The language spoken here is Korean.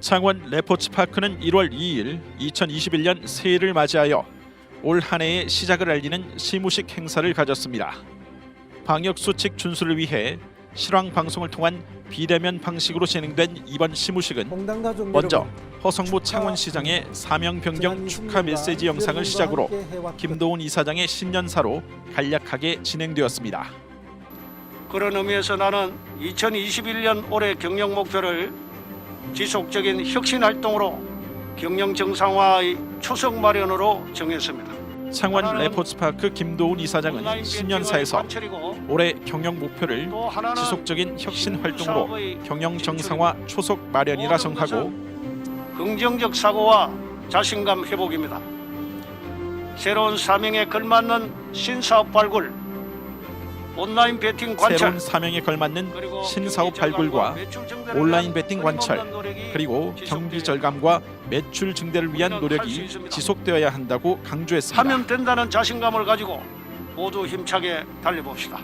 창원 레포츠파크는 1월 2일 2021년 새해를 맞이하여 올 한 해의 시작을 알리는 시무식 행사를 가졌습니다. 방역 수칙 준수를 위해 실황 방송을 통한 비대면 방식으로 진행된 이번 시무식은 먼저 허성무 창원시장의 사명 변경 축하 메시지 영상을 시작으로 김도훈 이사장의 신년사로 간략하게 진행되었습니다. 그런 의미에서 나는 2021년 올해 경영 목표를 지속적인 혁신 활동으로 경영 정상화의 초석 마련으로 정했습니다. 창원 레포츠파크 김도훈 이사장은 신년사에서 올해 경영 목표를 지속적인 혁신 활동으로 경영 정상화 초속 마련이라 정하고 긍정적 사고와 자신감 회복입니다. 새로운 사명에 걸맞는 신사업 발굴, 온라인 배팅 관철, 새로운 사명에 걸맞는 그리고 신사업 경기 발굴과 절감과 매출 증대를 온라인 위한 배팅 끊임없는 노력이 그리고 경비 절감과 매출 증대를 위한 할수 노력이 있습니다. 지속되어야 한다고 강조했습니다. 하면 된다는 자신감을 가지고 모두 힘차게 달려봅시다.